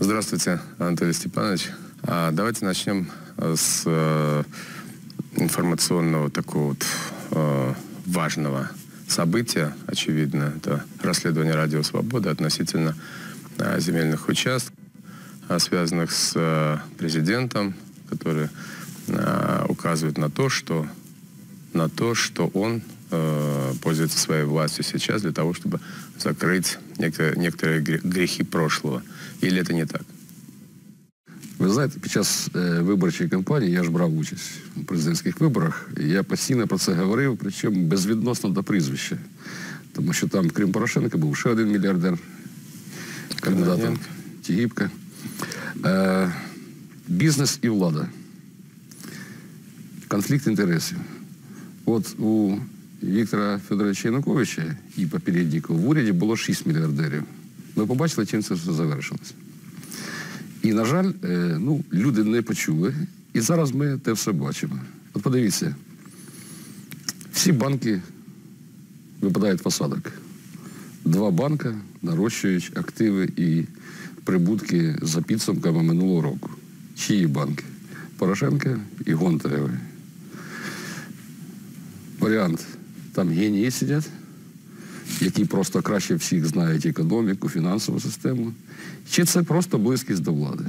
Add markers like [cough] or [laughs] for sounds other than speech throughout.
Здравствуйте, Анатолий Степанович. А, давайте начнем с э, информационного такого вот э, важного события, очевидно, это расследование Радио Свободы относительно э, земельных участков, э, связанных с президентом, который указывает на то, что на то, что он пользуется своей властью сейчас для того, чтобы закрыть некоторые, некоторые грехи прошлого. Или это не так? Ви знаєте, під час е, виборчої кампанії я ж брав участь у президентських виборах. І я постійно про це говорив, причому безвідносно до прізвища. Тому що там, крім Порошенка, був ще один мільярдер, кандидатом Тігіпка. Е, бізнес і влада. Конфлікт інтересів. От у Віктора Федоровича Януковича і попередника в уряді було 6 мільярдерів. Ми побачили, чим це все завершилося. І, на жаль, е, ну, люди не почули. І зараз ми те все бачимо. От подивіться, всі банки випадають в осадок. Два банки нарощують активи і прибутки за підсумками минулого року. Чиї банки? Порошенка і Гонтарєвої. Варіант. Там генії сидять, які просто краще всіх знають економіку, фінансову систему. Чи це просто близькість до влади?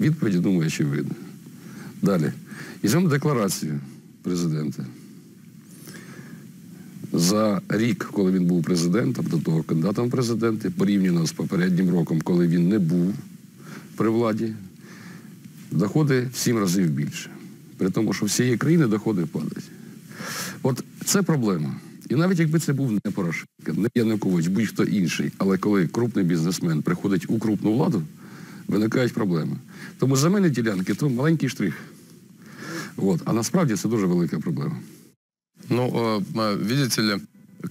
Відповіді, думаю, очевидно. Далі. Візьмемо декларацію президента. За рік, коли він був президентом, до того кандидатом президенти, порівняно з попереднім роком, коли він не був при владі, доходи в сім разів більше. При тому, що всієї країни доходи падають. От це проблема. І навіть якби це був не Порошенко, не Янукович, будь-хто інший, але коли крупний бізнесмен приходить у крупну владу, виникають проблеми. Тому за мене ділянки то маленький штрих. От. А насправді це дуже велика проблема. Ну, видите ли,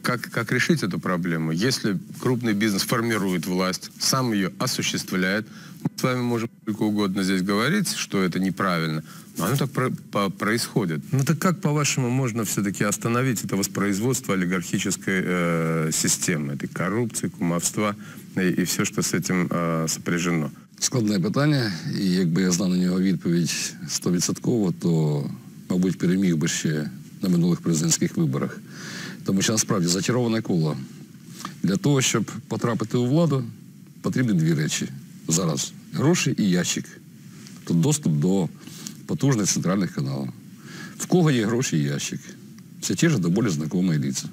как, как решить эту проблему? Если крупный бизнес формирует власть, сам ее осуществляет, мы с вами можем сколько угодно здесь говорить, что это неправильно, но оно так про по происходит. Ну так как, по-вашему, можно все-таки остановить это воспроизводство олигархической э, системы, этой коррупции, кумовства и, и все, что с этим э, сопряжено? Складне питання, і якби я знав на нього відповідь стовідсотково, то, мабуть, переміг би ще на минулих президентських виборах. Тому що насправді зачароване коло. Для того, щоб потрапити у владу, потрібні дві речі. Зараз гроші і ящик. Тобто доступ до потужних центральних каналів. В кого є гроші і ящик? Це ті ж до болі знайомі ліця.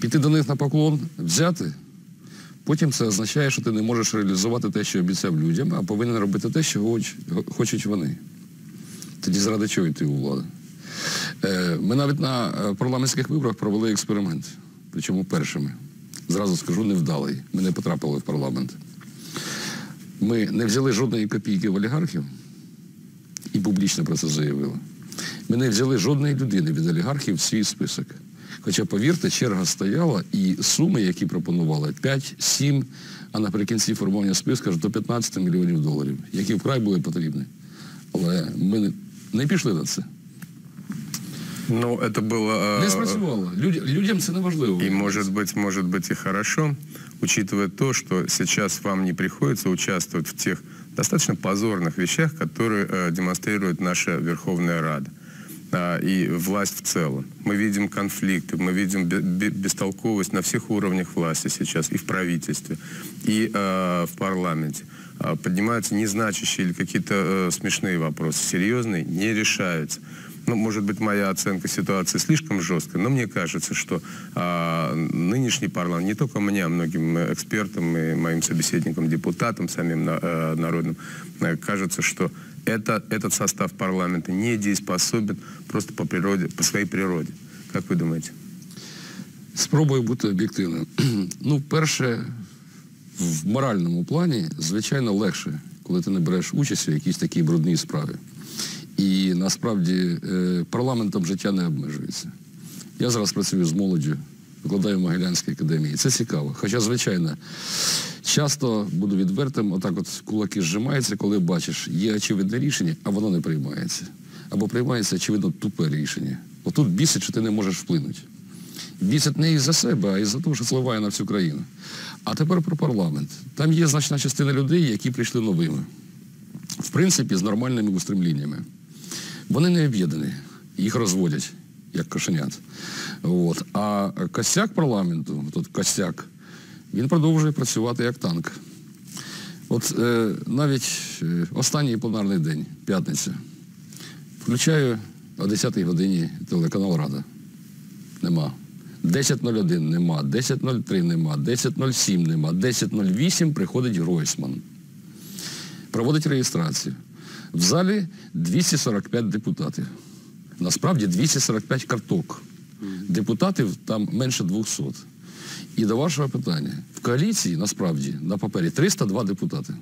Піти до них на поклон, взяти, потім це означає, що ти не можеш реалізувати те, що обіцяв людям, а повинен робити те, що хочуть вони. Тоді заради чого йти у владу? Е, ми навіть на е, парламентських виборах провели експеримент, причому першими. Зразу скажу, невдалий. Ми не потрапили в парламент. Ми не взяли жодної копійки в олігархів і публічно про це заявили. Ми не взяли жодної людини від олігархів в свій список. Хоча, повірте, черга стояла і суми, які пропонували, 5-7, а наприкінці формування списку до 15 мільйонів доларів, які вкрай були потрібні. Але ми не пішли на це. Ну, это было... Не спрацювало. Люд, людям це не важливо. И может быть, может быть и хорошо, учитывая то, что сейчас вам не приходится участвовать в тех достаточно позорных вещах, которые э, демонстрирует наша Верховная Рада э, и власть в целом. Мы видим конфликты, мы видим бестолковость на всех уровнях власти сейчас, и в правительстве, и э, в парламенте. Э, поднимаются незначащие или какие-то э, смешные вопросы, серьезные не решаются ну, может быть, моя оценка ситуации слишком жесткая, но мне кажется, что а, нынешний парламент, не только мне, а многим экспертам и моим собеседникам, депутатам, самим на, э, народным, э, кажется, что это, этот состав парламента недееспособен просто по природе, по своей природе. Как вы думаете? Спробую бути об'єктивним. [clears throat] ну, перше, в моральному плані, звичайно, легше, коли ти не береш участь у якійсь такій брудній справі. І насправді е, парламентом життя не обмежується. Я зараз працюю з молоддю, викладаю в Могилянській академії. Це цікаво. Хоча, звичайно, часто буду відвертим, отак от кулаки зжимаються, коли бачиш, є очевидне рішення, а воно не приймається. Або приймається, очевидно, тупе рішення. Отут бісить, що ти не можеш вплинути. Бісить не із-за себе, а із-за того, що зливає на всю країну. А тепер про парламент. Там є значна частина людей, які прийшли новими. В принципі, з нормальними устремліннями. Вони не об'єднані, їх розводять, як кошенят. От. А костяк парламенту, тут костяк, він продовжує працювати як танк. От е, навіть е, останній пленарний день, п'ятниця, включаю о 10-й годині телеканал Рада. Нема. 10.01 нема, 10.03 нема, 10.07 нема, 10.08 приходить Гройсман. Проводить реєстрацію. В залі 245 депутатів. Насправді 245 карток. Депутатів там менше 200. І до вашого питання. В коаліції насправді на папері 302 депутати.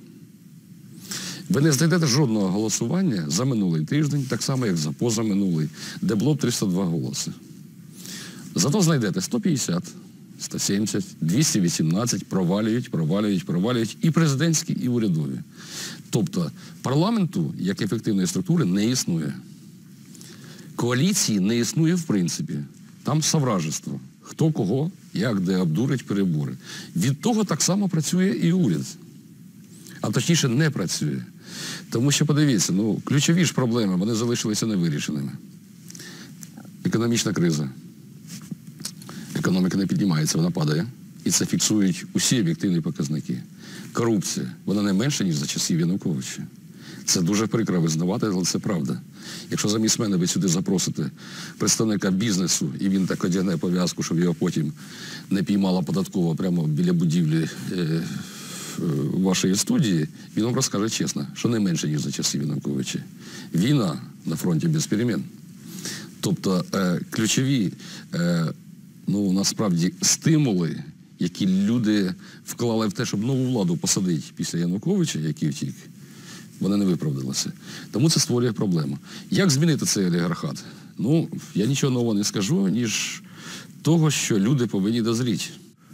Ви не знайдете жодного голосування за минулий тиждень, так само, як за позаминулий, де було б 302 голоси. Зато знайдете 150, 170, 218, провалюють, провалюють, провалюють і президентські, і урядові. Тобто парламенту як ефективної структури не існує. Коаліції не існує в принципі. Там совражество. Хто кого, як де обдурить перебори. Від того так само працює і уряд. А точніше не працює. Тому що подивіться, ну, ключові ж проблеми, вони залишилися невирішеними. Економічна криза. Економіка не піднімається, вона падає. І це фіксують усі об'єктивні показники. Корупція, вона не менша, ніж за часів Януковича. Це дуже прикро визнавати, але це правда. Якщо замість мене ви сюди запросите представника бізнесу, і він так одягне пов'язку, щоб його потім не піймала податкова прямо біля будівлі е, е, вашої студії, він вам розкаже чесно, що не менше, ніж за часів Януковича. Війна на фронті без перемін. Тобто е, ключові, е, ну насправді, стимули, які люди вклали в те, щоб нову владу посадити після Януковича, який втік, вони не виправдалися. Тому це створює проблему. Як змінити цей олігархат? Ну, я нічого нового не скажу, ніж того, що люди повинні дозріти.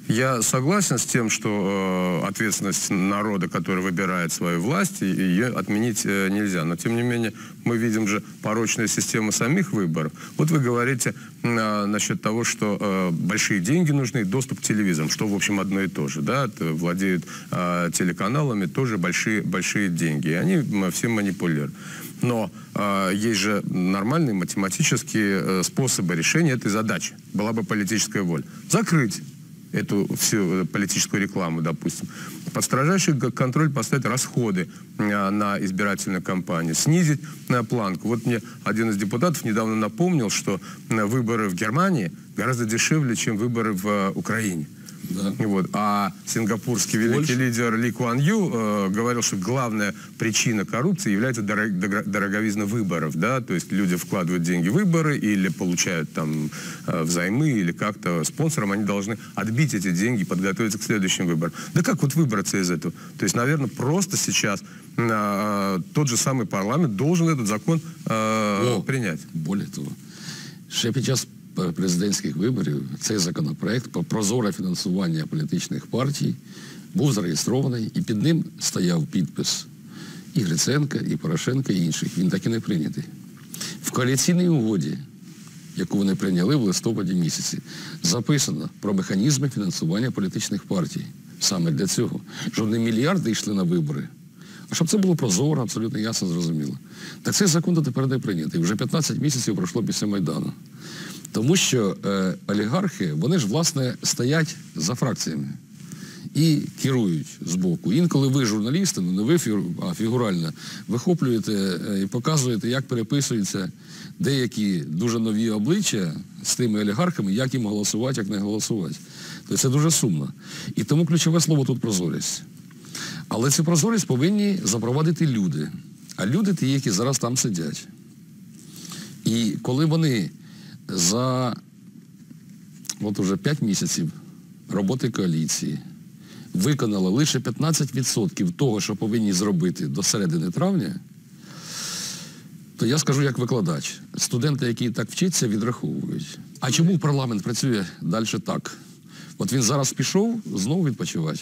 Я согласен с тем, что э, ответственность народа, который выбирает свою власть, ее отменить э, нельзя. Но тем не менее мы видим же порочную систему самих выборов. Вот вы говорите м, а, насчет того, что э, большие деньги нужны, доступ к телевизорам, что в общем одно и то же, да, владеют э, телеканалами тоже большие большие деньги, и они все манипулируют. Но э, есть же нормальные математические э, способы решения этой задачи. Была бы политическая воля. Закрыть эту всю э, политическую рекламу, допустим. Под строжайший контроль поставить расходы э, на избирательную кампанию, снизить э, планку. Вот мне один из депутатов недавно напомнил, что выборы в Германии гораздо дешевле, чем выборы в э, Украине. Да. Вот. А сингапурский великий лидер Ли Куан Ю э, говорил, что главная причина коррупции является доро- дорого- дороговизна выборов. Да? То есть люди вкладывают деньги в выборы или получают там э, взаймы или как-то спонсорам, они должны отбить эти деньги и подготовиться к следующим выборам. Да как вот выбраться из этого? То есть, наверное, просто сейчас э, тот же самый парламент должен этот закон э, О. принять. Более того, ще під час пе- президентських виборів цей законопроект про прозоре фінансування політичних партій був зареєстрований і під ним стояв підпис і Гриценка, і Порошенка, і інших. Він так і не прийнятий. В коаліційній угоді, яку вони прийняли в листопаді місяці, записано про механізми фінансування політичних партій. Саме для цього. Щоб не мільярди йшли на вибори, щоб це було прозоро, абсолютно ясно, зрозуміло. Так цей закон дотепер не прийнятий. Вже 15 місяців пройшло після Майдану. Тому що е, олігархи, вони ж, власне, стоять за фракціями і керують з боку. Інколи ви, журналісти, ну не ви а фігурально, вихоплюєте е, і показуєте, як переписуються деякі дуже нові обличчя з тими олігархами, як їм голосувати, як не голосувати. Тобто це дуже сумно. І тому ключове слово тут прозорість. Але цю прозорість повинні запровадити люди. А люди ті, які зараз там сидять. І коли вони за от уже 5 місяців роботи коаліції виконали лише 15% того, що повинні зробити до середини травня, то я скажу як викладач. Студенти, які так вчаться, відраховують. А чому парламент працює далі так? От він зараз пішов знову відпочивати.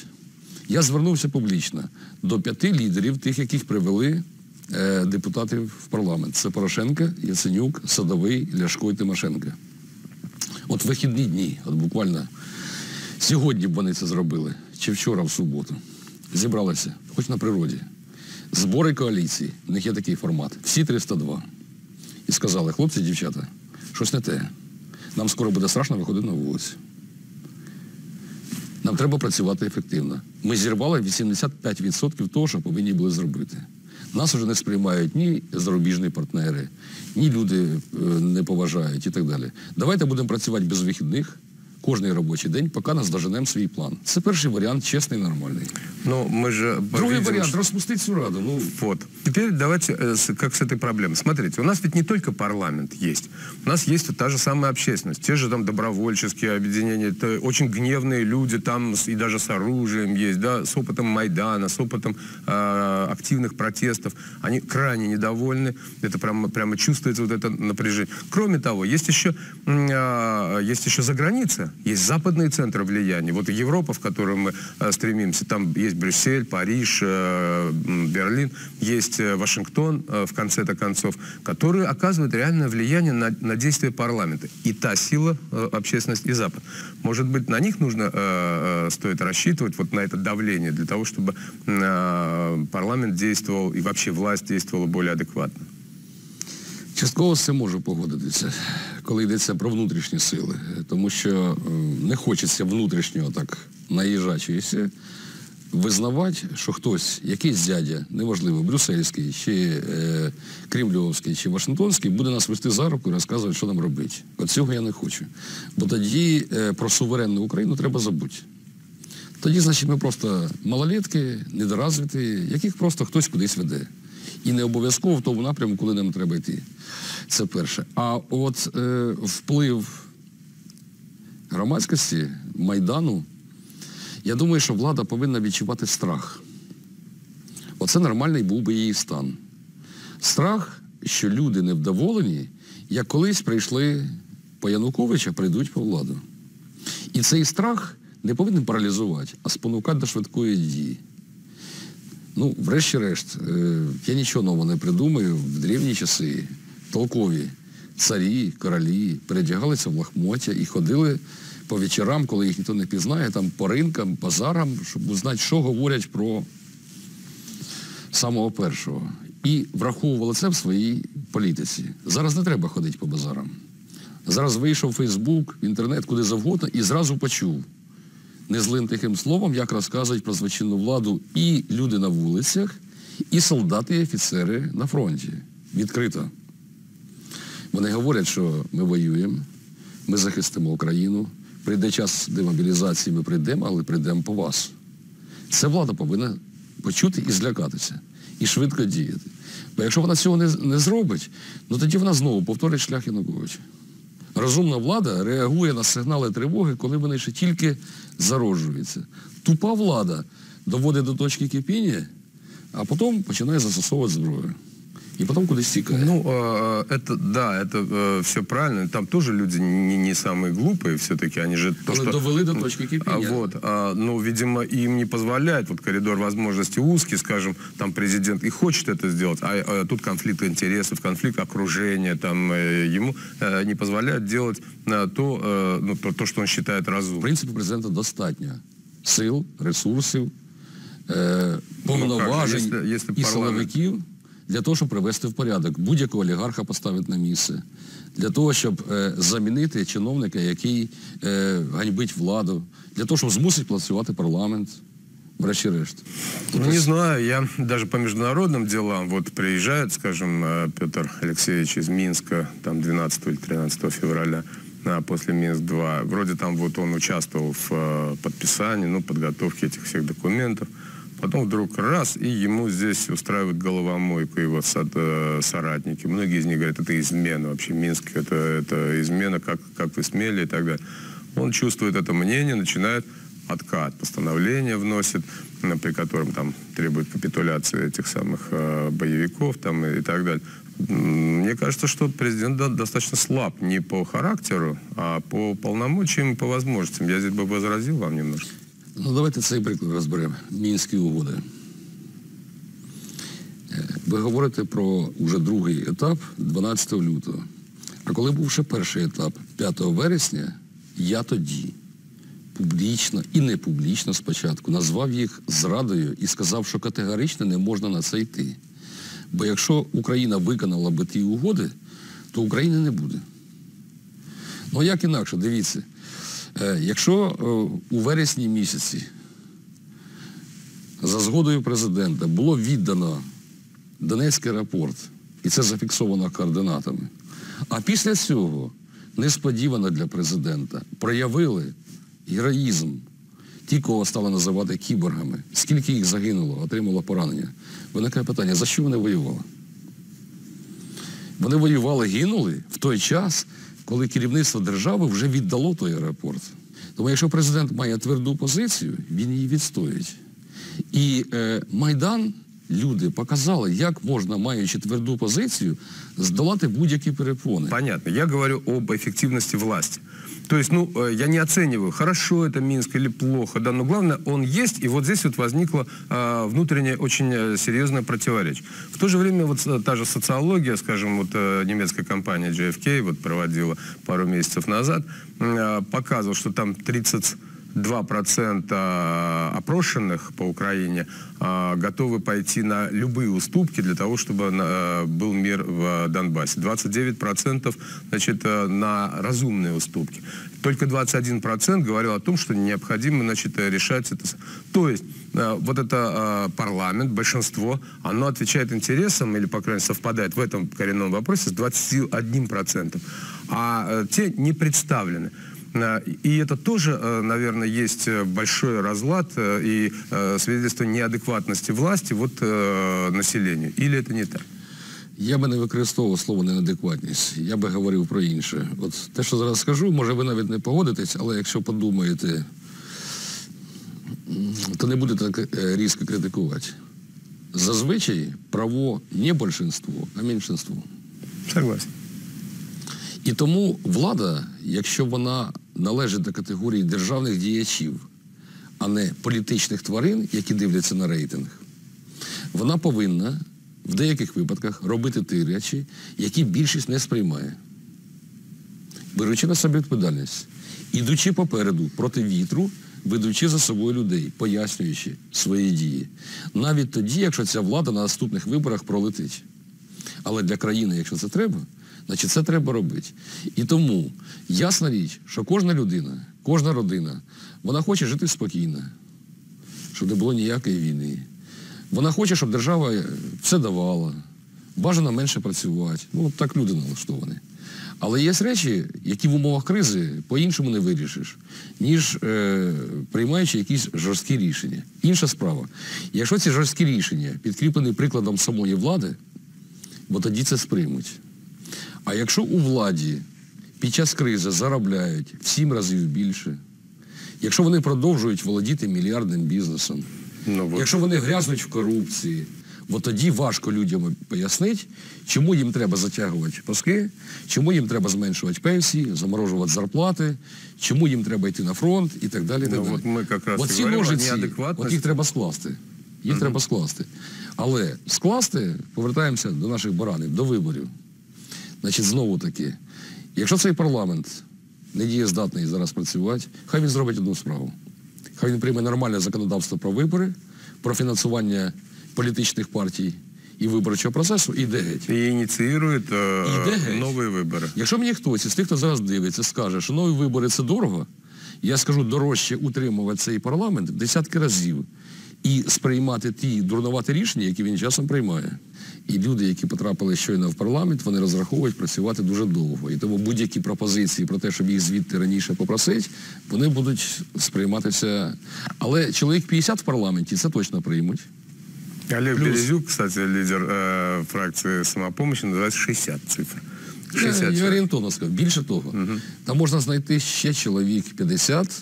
Я звернувся публічно до п'яти лідерів, тих, яких привели е, депутатів в парламент. Це Порошенко, Яценюк, Садовий, Ляшко і Тимошенко. От вихідні дні, от буквально сьогодні б вони це зробили, чи вчора в суботу, зібралися, хоч на природі. Збори коаліції, в них є такий формат. Всі 302. І сказали, хлопці, дівчата, щось не те. Нам скоро буде страшно виходити на вулицю. Нам треба працювати ефективно. Ми зірвали 85% того, що повинні були зробити. Нас вже не сприймають ні зарубіжні партнери, ні люди е, не поважають і так далі. Давайте будемо працювати без вихідних кожний робочий день, поки нас доженемо свій план. Це перший варіант, чесний, нормальний. Но мы же Другий видим, варіант что- розпустити цю раду. Ну, Вот. Теперь давайте, э, с- как с этой проблемой. Смотрите, у нас ведь не только парламент есть. У нас есть вот та же самая общественность. Те же там добровольческие объединения. Это очень гневные люди там с- и даже с оружием есть, да, с опытом Майдана, с опытом э, активных протестов. Они крайне недовольны. Это прямо, прямо чувствуется вот это напряжение. Кроме того, есть еще, м, а, есть еще за граница. есть западные центры влияния. Вот Европа, в которую мы э, стремимся. Там есть Брюссель, Париж, э, Берлин. Есть э, Вашингтон, в конце-то концов, которые оказывают реальное влияние на, на действия парламента. И та сила, э, общественность и Запад. Может быть, на них нужно, стоит рассчитывать, вот на это давление, для того, чтобы парламент действовал и вообще власть действовала более адекватно. Частково з цим можу погодитися, коли йдеться про внутрішні сили. Тому що не хочеться внутрішнього так наїжачується визнавати, що хтось, якийсь дядя, неважливо, брюссельський, чи е, кремльовський, чи Вашингтонський, буде нас вести за руку і розказувати, що нам робити. От цього я не хочу. Бо тоді е, про суверенну Україну треба забути. Тоді, значить, ми просто малолетки, недоразвиті, яких просто хтось кудись веде. І не обов'язково в тому напрямку, коли нам треба йти. Це перше. А от е, вплив громадськості, Майдану, я думаю, що влада повинна відчувати страх. Оце нормальний був би її стан. Страх, що люди невдоволені, як колись прийшли по Януковича, прийдуть по владу. І цей страх не повинен паралізувати, а спонукати до швидкої дії. Ну, врешті-решт, е, я нічого нового не придумаю. В древні часи толкові царі, королі передягалися в лахмоття і ходили по вечорам, коли їх ніхто не пізнає, там по ринкам, базарам, щоб узнати, що говорять про самого першого. І враховували це в своїй політиці. Зараз не треба ходити по базарам. Зараз вийшов Фейсбук, в інтернет, куди завгодно, і зразу почув незлим тихим словом, як розказують про злочинну владу і люди на вулицях, і солдати, і офіцери на фронті. Відкрито. Вони говорять, що ми воюємо, ми захистимо Україну. Прийде час демобілізації, ми прийдемо, але прийдемо по вас. Це влада повинна почути і злякатися, і швидко діяти. Бо якщо вона цього не, не зробить, ну тоді вона знову повторить шлях Януковича. Розумна влада реагує на сигнали тривоги, коли вони ще тільки зароджуються. Тупа влада доводить до точки кипіння, а потім починає застосовувати зброю. І потім кудись тікає. Ну, э, это, да, это все правильно. Там тоже люди не, не самые глупые все-таки. Они же то, Але что... довели до точки А, кипіння. вот, а, ну, видимо, им не позволяет, вот коридор возможностей узкий, скажем, там президент и хочет это сделать, а, а тут конфликт интересов, конфликт окружения, там э, ему э, не позволяют делать э, то, э, ну, то, то, что он считает В разумным. принципі, президента достатньо сил, ресурсів, е, повноважень якщо- якщо і парламент- силовиків для того, щоб привести в порядок. Будь-якого олігарха поставити на місце. Для того, щоб е, замінити чиновника, який е, ганьбить владу, для того, щоб змусити працювати парламент, врешті-решт. Ну, не знаю, я даже по международным делам, вот приезжает, скажем, э, Петр Алексеевич из Минска, там 12 или 13 февраля, а, после Минск-2. Вроде там вот он участвовал в э, подписании, ну, подготовке этих всех документов. Потом вдруг раз, и ему здесь устраивают головомойку его э, соратники. Многие из них говорят, это измена вообще, Минск, это, это измена, как, как вы смели и так далее. Он чувствует это мнение, начинает откат, постановление вносит, при котором там требует капитуляции этих самых э, боевиков там, и, и так далее. Мне кажется, что президент до- достаточно слаб не по характеру, а по полномочиям по возможностям. Я здесь бы возразил вам немножко. Ну, давайте цей приклад розберемо. Мінські угоди. Е, Ви говорите про уже другий етап 12 лютого. А коли був ще перший етап 5 вересня, я тоді публічно і не публічно спочатку назвав їх зрадою і сказав, що категорично не можна на це йти. Бо якщо Україна виконала би ті угоди, то України не буде. Ну як інакше, дивіться, якщо е, у вересні місяці за згодою президента було віддано Донецький аеропорт, і це зафіксовано координатами, а після цього несподівано для президента проявили героїзм ті, кого стали називати кіборгами, скільки їх загинуло, отримало поранення. Виникає питання, за що вони воювали? Вони воювали, гинули в той час, коли керівництво держави вже віддало той аеропорт. Тому якщо президент має тверду позицію, він її відстоїть. І е, Майдан, люди показали, як можна, маючи тверду позицію, здолати будь-які перепони. Понятно. Я говорю об эффективности власти. То есть, ну, э, я не оцениваю, хорошо это Минск или плохо, да, но главное, он есть, и вот здесь вот возникло э, внутреннее очень э, серьезное противоречие. В то же время вот э, та же социология, скажем, вот немецкая компания JFK вот проводила пару месяцев назад, э, показывала, что там 30 2% опрошенных по Украине а, готовы пойти на любые уступки для того, чтобы а, был мир в Донбассе. 29% значит, а, на разумные уступки. Только 21% говорил о том, что необходимо значит, решать это. То есть а, вот это парламент, большинство, оно отвечает интересам, или, по крайней мере, совпадает в этом коренном вопросе с 21%. А а, те не представлены. Э, И это тоже, э, наверное, есть э, большой разлад э, и э, свидетельство неадекватности власти вот э, населению. Или это не так? Я би не використовував слово неадекватність, я би говорив про інше. От те, що зараз скажу, може ви навіть не погодитесь, але якщо подумаєте, м, то не будете так е, різко критикувати. Зазвичай право не більшинство, а меншинство. Согласен. І тому влада, якщо вона належить до категорії державних діячів, а не політичних тварин, які дивляться на рейтинг, вона повинна в деяких випадках робити ті речі, які більшість не сприймає. Беручи на себе відповідальність, ідучи попереду проти вітру, ведучи за собою людей, пояснюючи свої дії. Навіть тоді, якщо ця влада на наступних виборах пролетить. Але для країни, якщо це треба, значить це треба робити. І тому ясна річ, що кожна людина, кожна родина, вона хоче жити спокійно, щоб не було ніякої війни. Вона хоче, щоб держава все давала, бажано менше працювати. Ну, так люди налаштовані. Але є речі, які в умовах кризи по-іншому не вирішиш, ніж е, приймаючи якісь жорсткі рішення. Інша справа. Якщо ці жорсткі рішення підкріплені прикладом самої влади, бо тоді це сприймуть. А якщо у владі під час кризи заробляють в сім разів більше, якщо вони продовжують володіти мільярдним бізнесом, Ну, якщо вони грязнуть в корупції, бо тоді важко людям пояснити, чому їм треба затягувати паски, чому їм треба зменшувати пенсії, заморожувати зарплати, чому їм треба йти на фронт і так далі. і так Ну, далі. от ми якраз От ці ножиці, от їх треба скласти. Їх треба скласти. Але скласти, повертаємося до наших баранів, до виборів. Значить, знову таки, якщо цей парламент не дієздатний зараз працювати, хай він зробить одну справу. Хай він прийме нормальне законодавство про вибори, про фінансування політичних партій і виборчого процесу і йде геть. И инициирует э, Иде геть. новые выборы. Якщо мені хтось із тих, хто зараз дивиться, скаже, що нові вибори це дорого, я скажу дорожче утримувати цей парламент в десятки разів і сприймати ті дурнуваті рішення, які він часом приймає. І люди, які потрапили щойно в парламент, вони розраховують працювати дуже довго. І тому будь-які пропозиції про те, щоб їх звідти раніше попросити, вони будуть сприйматися. Але чоловік 50 в парламенті це точно приймуть. Олег Плюс. Березюк, кстати, лидер э, фракции самопомощи, называется 60 цифр. 60 я орієнтовно скажу. Більше того, там можна знайти ще чоловік 50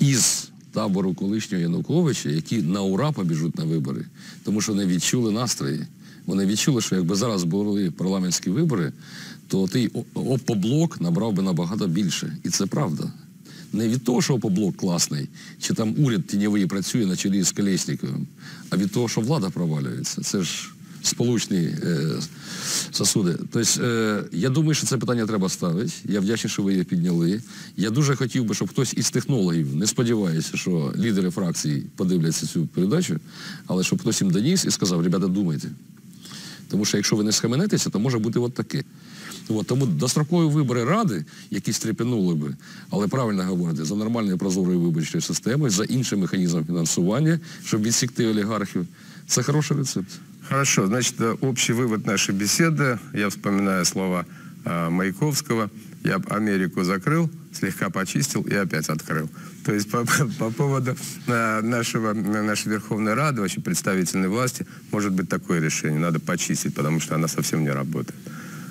із табору колишнього Януковича, які на ура побіжуть на вибори, тому що вони відчули настрої. Вони відчули, що якби зараз були парламентські вибори, то той опоблок набрав би набагато більше. І це правда. Не від того, що опоблок класний, чи там уряд тіньовий працює на чолі з Колєсніковим, а від того, що влада провалюється. Це ж сполучні е, сосуди. Тобто, е, я думаю, що це питання треба ставити. Я вдячний, що ви її підняли. Я дуже хотів би, щоб хтось із технологів, не сподіваюся, що лідери фракції подивляться цю передачу, але щоб хтось їм доніс і сказав, ребята, думайте. Тому що якщо ви не схаменетеся, то може бути от таке. От, тому дострокові вибори ради, які стрепенули би, але правильно говорите, за нормальною прозорою виборчою системою, за іншим механізмом фінансування, щоб відсікти олігархів, це хороший рецепт. Хорошо, значит, э, общий вывод нашей беседы, я вспоминаю слова э, Маяковского, я Америку закрыл, слегка почистил и опять открыл. То есть по, [laughs] по поводу э, нашего, нашей Верховной Рады, вообще представительной власти, может быть такое решение, надо почистить, потому что она совсем не работает.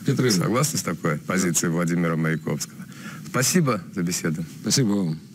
Підтримую. Согласны с такой позицией Владимира Маяковского? Спасибо за беседу. Спасибо вам.